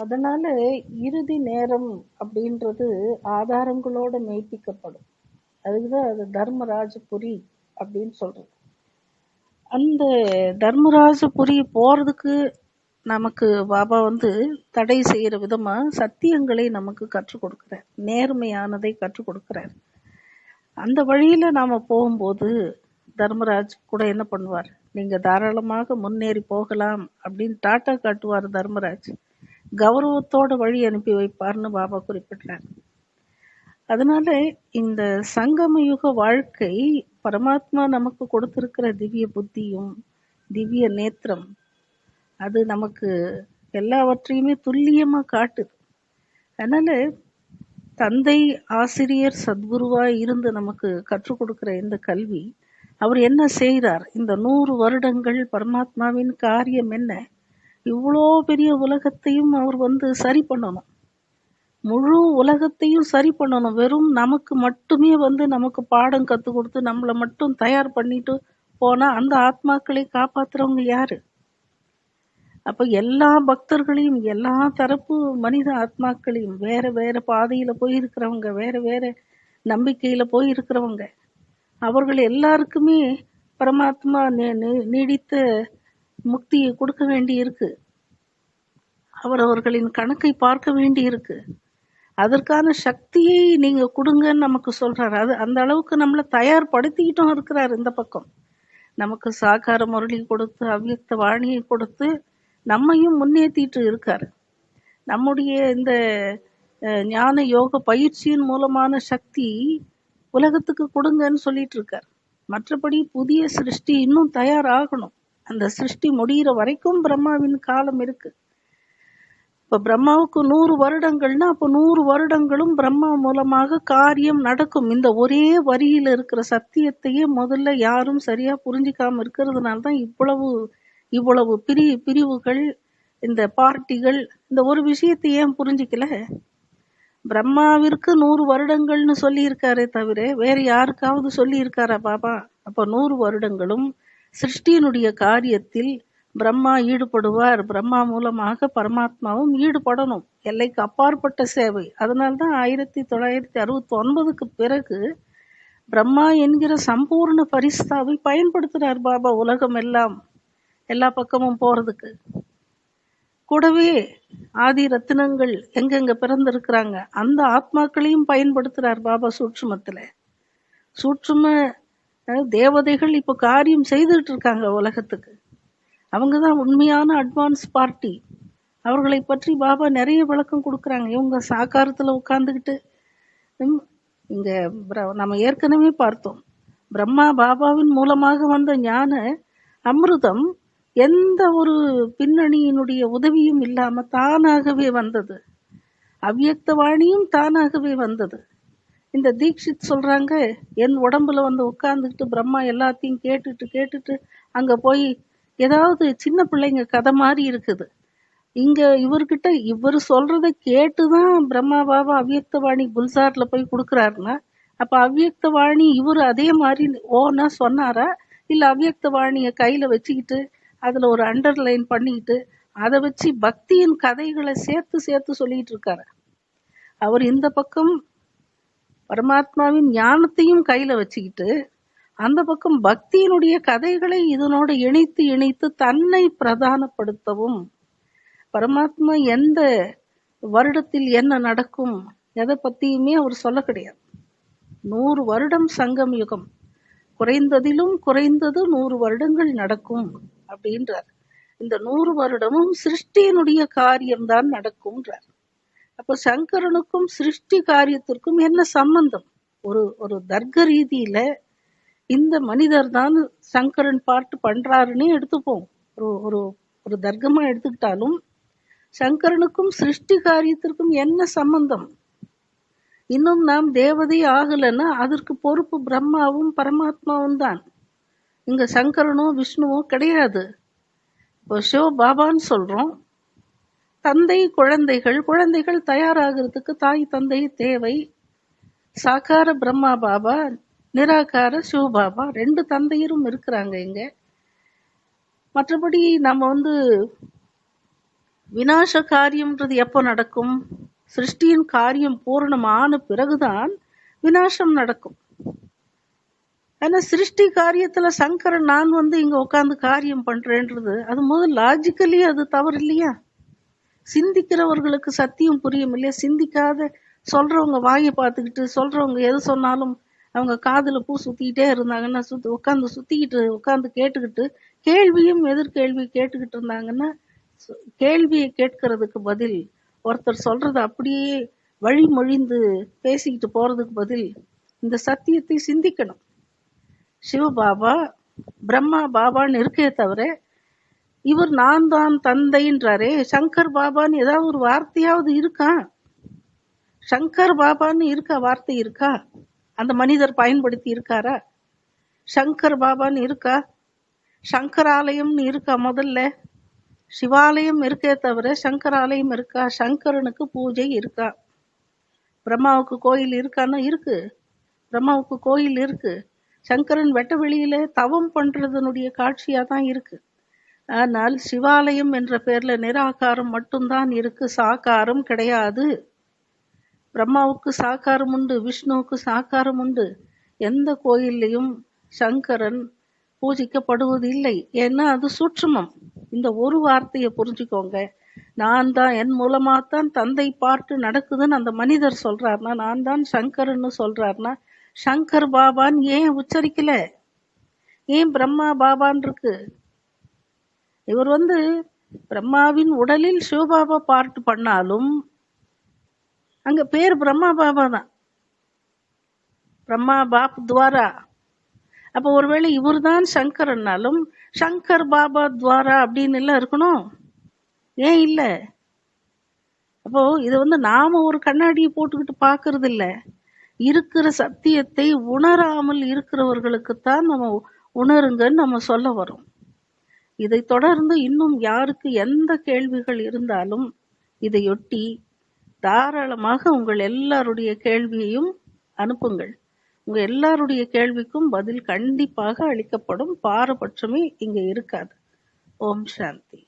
அதனால இறுதி நேரம் அப்படின்றது ஆதாரங்களோட மெய்ப்பிக்கப்படும். அதுக்குதான் அது தர்மராஜபுரி அப்படின்னு சொல்றது அந்த தர்மராஜபுரி போறதுக்கு நமக்கு பாபா வந்து தடை செய்யற விதமா சத்தியங்களை நமக்கு கற்றுக் கொடுக்கிறார். நேர்மையானதை கற்றுக் கொடுக்கிறார். அந்த வழியில நாம போகும்போது தர்மராஜ் கூட என்ன பண்ணுவார்? நீங்க தாராளமாக முன்னேறி போகலாம் அப்படின்னு டாட்டா காட்டுவார் தர்மராஜ். கௌரவத்தோட வழி அனுப்பி வைப்பார்னு பாபா குறிப்பிட்டார் அதனால இந்த சங்கம யுக வாழ்க்கை பரமாத்மா நமக்கு கொடுத்திருக்கிற திவ்ய புத்தியும் திவ்ய நேத்திரம் அது நமக்கு எல்லாவற்றையுமே துல்லியமா காட்டுது. அதனால தந்தை ஆசிரியர் சத்குருவா இருந்து நமக்கு கற்றுக் கொடுக்கிற இந்த கல்வி அவர் என்ன செய்கிறார் இந்த நூறு வருடங்கள் பரமாத்மாவின் காரியம் என்ன? இவ்வளோ பெரிய உலகத்தையும் அவர் வந்து சரி பண்ணணும். முழு உலகத்தையும் சரி பண்ணணும். வெறும் நமக்கு மட்டுமே வந்து நமக்கு பாடம் கற்றுக் கொடுத்து நம்மளை மட்டும் தயார் பண்ணிட்டு போனால் அந்த ஆத்மாக்களை காப்பாத்துறவங்க யாரு? அப்போ எல்லா பக்தர்களையும் எல்லா தரப்பு மனித ஆத்மாக்களையும் வேற வேற பாதையில் போயிருக்கிறவங்க வேற வேற நம்பிக்கையில் போயிருக்கிறவங்க அவர்கள் எல்லாருக்குமே பரமாத்மா நீடித்த முக்தியை கொடுக்க வேண்டி இருக்கு அவர் அவர்களின் கணக்கை பார்க்க வேண்டி இருக்கு அதற்கான சக்தியை நீங்க கொடுங்கன்னு நமக்கு சொல்றாரு. அது அந்த அளவுக்கு நம்மளை தயார்படுத்திக்கிட்டும் இருக்கிறார் இந்த பக்கம். நமக்கு சாகார முரளி கொடுத்து அவ்வியக்த வாணியை கொடுத்து நம்மையும் முன்னேற்றிட்டு இருக்காரு. நம்முடைய இந்த ஞான யோக பயிற்சியின் மூலமான சக்தி உலகத்துக்கு கொடுங்கன்னு சொல்லிட்டு இருக்கார். மற்றபடி புதிய சிருஷ்டி இன்னும் தயாராகணும். அந்த சிருஷ்டி முடியிற வரைக்கும் பிரம்மாவின் காலம் இருக்கு. இப்போ பிரம்மாவுக்கு நூறு வருடங்கள்னா அப்போ நூறு வருடங்களும் பிரம்மா மூலமாக காரியம் நடக்கும். இந்த ஒரே வரியில் இருக்கிற சத்தியத்தையே முதல்ல யாரும் சரியாக புரிஞ்சிக்காமல் இருக்கிறதுனால தான் இவ்வளவு இவ்வளவு பிரி பிரிவுகள் இந்த பார்ட்டிகள் இந்த ஒரு விஷயத்தை ஏன் புரிஞ்சிக்கல? பிரம்மாவிற்கு நூறு வருடங்கள்னு சொல்லியிருக்காரே தவிர வேறு யாருக்காவது சொல்லியிருக்காரா பாபா? அப்போ நூறு வருடங்களும் சிருஷ்டியினுடைய காரியத்தில் பிரம்மா ஈடுபடுவார். பிரம்மா மூலமாக பரமாத்மாவும் ஈடுபடணும். எல்லைக்கு அப்பாற்பட்ட சேவை. அதனால்தான் ஆயிரத்தி தொள்ளாயிரத்தி அறுபத்தி ஒன்பதுக்கு பிறகு பிரம்மா என்கிற சம்பூர்ண பரிஸ்தாவை பயன்படுத்துகிறார் பாபா உலகம் எல்லாம் எல்லா பக்கமும் போறதுக்கு. கூடவே ஆதி ரத்தினங்கள் எங்கெங்க பிறந்திருக்கிறாங்க அந்த ஆத்மாக்களையும் பயன்படுத்துறார் பாபா சூட்சுமத்தில். சூட்சும தேவதைகள் இப்ப காரியம் செய்துட்டு இருக்காங்க உலகத்துக்கு. அவங்க தான் உண்மையான அட்வான்ஸ் பார்ட்டி அவர்களை பற்றி பாபா நிறைய விளக்கம் கொடுக்குறாங்க. இவங்க சாக்காரத்தில் உட்கார்ந்துக்கிட்டு இங்கே இங்க நம்ம ஏற்கனவே பார்த்தோம். பிரம்மா பாபாவின் மூலமாக வந்த ஞான அமிர்தம் எந்த ஒரு பின்னணியினுடைய உதவியும் இல்லாம தானாகவே வந்தது. அவ்வியக்த வாணியும் தானாகவே வந்தது. இந்த தீக்ஷித் சொல்றாங்க என் உடம்புல வந்து உட்கார்ந்துக்கிட்டு பிரம்மா எல்லாத்தையும் கேட்டுட்டு கேட்டுட்டு அங்க போய் ஏதாவது சின்ன பிள்ளைங்க கதை மாதிரி இருக்குது. இங்க இவர்கிட்ட இவர் சொல்றத கேட்டுதான் பிரம்மா பாபா அவ்வியக்தவாணி குல்சார்ல போய் கொடுக்குறாருன்னா அப்ப அவ்வியக்தவாணி இவர் அதே மாதிரி ஓனா சொன்னாரா? இல்ல அவ்யக்த வாணிய கையில வச்சுக்கிட்டு அதுல ஒரு அண்டர்லைன் பண்ணிக்கிட்டு அதை வச்சு பக்தியின் கதைகளை சேர்த்து சேர்த்து சொல்லிட்டு இருக்காரு? அவர் இந்த பக்கம் பரமாத்மாவின் ஞானத்தையும் கையில வச்சுக்கிட்டு அந்த பக்கம் பக்தியினுடைய கதைகளை இதனோட இணைத்து இணைத்து தன்னை பிரதானப்படுத்தவும் பரமாத்மா எந்த வருடத்தில் என்ன நடக்கும் எதை பத்தியுமே அவர் சொல்ல கிடையாது. நூறு வருடம் சங்கம் யுகம். குறைந்ததிலும் குறைந்தது நூறு வருடங்கள் நடக்கும் அப்படின்றார். இந்த நூறு வருடமும் சிருஷ்டியினுடைய காரியம்தான் நடக்கும்ன்றார். அப்ப சங்கரனுக்கும் சிருஷ்டி காரியத்திற்கும் என்ன சம்பந்தம்? ஒரு ஒரு தர்க்க ரீதியில இந்த மனிதர் தான் சங்கரன் பாட்டு பண்றாருன்னே எடுத்துப்போம். ஒரு ஒரு ஒரு தர்க்கமா எடுத்துக்கிட்டாலும் சங்கரனுக்கும் சிருஷ்டி காரியத்திற்கும் என்ன சம்பந்தம்? இன்னும் நாம் தேவதை ஆகலைன்னா அதற்கு பொறுப்பு பிரம்மாவும் பரமாத்மாவும் தான். இங்க சங்கரனோ விஷ்ணுவோ கிடையாது. இப்போ ஷோ பாபான்னு சொல்றோம். தந்தை குழந்தைகள் குழந்தைகள் தயாராகிறதுக்கு தாய் தந்தை தேவை. சாகார பிரம்மா பாபா நிராகார சிவபாபா ரெண்டு தந்தையரும் இருக்கிறாங்க இங்க. மற்றபடி நம்ம வந்து வினாச காரியம்ன்றது எப்போ நடக்கும்? சிருஷ்டியின் காரியம் பூரணமான பிறகுதான் வினாசம் நடக்கும். ஏன்னா சிருஷ்டி காரியத்துல சங்கரன் நான் வந்து இங்க உட்காந்து காரியம் பண்றேன்றது அது முதல் லாஜிக்கலி அது தவறு இல்லையா சிந்திக்கிறவர்களுக்கு சத்தியம் புரியும் இல்லையா சிந்திக்காத சொல்றவங்க வாயை பார்த்துக்கிட்டு சொல்றவங்க எது சொன்னாலும் அவங்க காதுல பூ சுத்திக்கிட்டே இருந்தாங்கன்னா சுத்தி உட்காந்து சுத்திக்கிட்டு உட்காந்து கேட்டுக்கிட்டு கேள்வியும் எதிர்கேள்வி கேட்டுக்கிட்டு இருந்தாங்கன்னா கேள்வியை கேட்கறதுக்கு பதில் ஒருத்தர் சொல்றது அப்படியே வழிமொழிந்து பேசிக்கிட்டு போறதுக்கு பதில் இந்த சத்தியத்தை சிந்திக்கணும். சிவபாபா பிரம்மா பாபான்னு இருக்கே தவிர இவர் நான் தான் தந்தைன்றாரே சங்கர் பாபான்னு ஏதாவது ஒரு வார்த்தையாவது இருக்கா? சங்கர் பாபான்னு இருக்கா வார்த்தை இருக்கா? அந்த மனிதர் பயன்படுத்தி இருக்காரா? சங்கர் பாபான்னு இருக்கா? சங்கராலயம்னு இருக்கா முதல்ல? சிவாலயம் இருக்கே தவிர சங்கராலயம் இருக்கா? சங்கரனுக்கு பூஜை இருக்கா? பிரம்மாவுக்கு கோயில் இருக்கான்னா இருக்கு. பிரம்மாவுக்கு கோயில் இருக்கு. சங்கரன் வெட்ட வெளியில தவம் பண்றதனுடைய காட்சியா தான் இருக்கு. ஆனால் சிவாலயம் என்ற பேர்ல நிராகாரம் மட்டும்தான் இருக்கு சாகாரம் கிடையாது. பிரம்மாவுக்கு சாகாரம் உண்டு விஷ்ணுவுக்கு சாகாரம் உண்டு. எந்த கோயில்லையும் சங்கரன் பூஜிக்கப்படுவது இல்லை ஏன்னா அது சூட்சுமம். இந்த ஒரு வார்த்தையை புரிஞ்சுக்கோங்க. நான் தான் என் மூலமாக தான் தந்தை பார்த்து நடக்குதுன்னு அந்த மனிதர் சொல்றாருனா நான் தான் சங்கர்னு சொல்றாருனா சங்கர் பாபான்னு ஏன் உச்சரிக்கல? ஏன் பிரம்மா பாபான் இருக்கு? இவர் வந்து பிரம்மாவின் உடலில் சிவபாபா பார்ட் பண்ணாலும் அங்க பேர் பிரம்மா பாபா தான். பிரம்மா பாப் துவாரா. அப்போ ஒருவேளை இவர் தான் சங்கர்னாலும் சங்கர் பாபா துவாரா அப்படின்னு எல்லாம் இருக்கணும்? ஏன் இல்ல? அப்போ இது வந்து நாம ஒரு கண்ணாடியை போட்டுக்கிட்டு பார்க்கறது இல்ல. இருக்கிற சத்தியத்தை உணராமல் இருக்கிறவர்களுக்குத்தான் நம்ம உணருங்கன்னு நம்ம சொல்ல வரோம் இதை தொடர்ந்து இன்னும் யாருக்கு எந்த கேள்விகள் இருந்தாலும் இதையொட்டி தாராளமாக உங்கள் எல்லாருடைய கேள்வியையும் அனுப்புங்கள். உங்க எல்லாருடைய கேள்விக்கும் பதில் கண்டிப்பாக அளிக்கப்படும். பாரபட்சமே இங்க இருக்காது. ஓம் சாந்தி.